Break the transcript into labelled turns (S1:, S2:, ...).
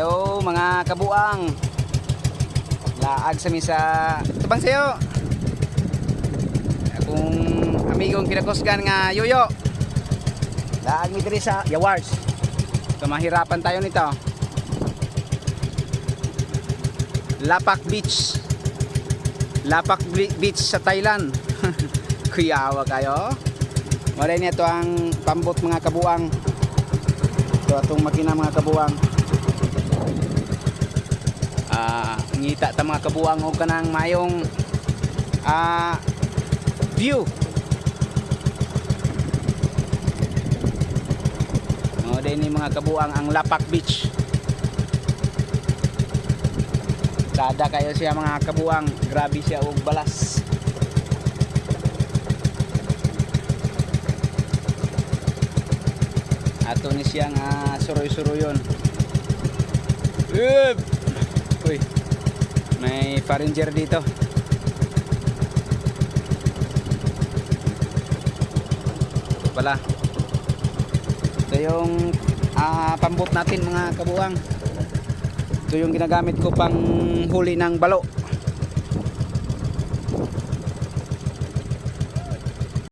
S1: Hello mga kabuang. Laag sa misa. Tubang sayo. Akong amigong kinakusgan nga yoyo. Laag mi diri sa Yawars. So mahirapan tayo nito. Lapak Beach. Lapak Beach sa Thailand. Kuyawa kayo. Wala niya to ang pambot mga kabuang. Ito atong makina mga kabuang. Ngita ta mga kabuang og kanang mayong ah view. O din ni mga kabuang ang Lapak Beach. Kada kayo siya mga kabuang, grabe siya og balas. Ato ni siyang ah, suroy-suroyon. Up! Uy, may paranger dito. Ito pala. Ito yung ah, pambot natin mga kabuang. Ito yung ginagamit ko pang huli ng balo.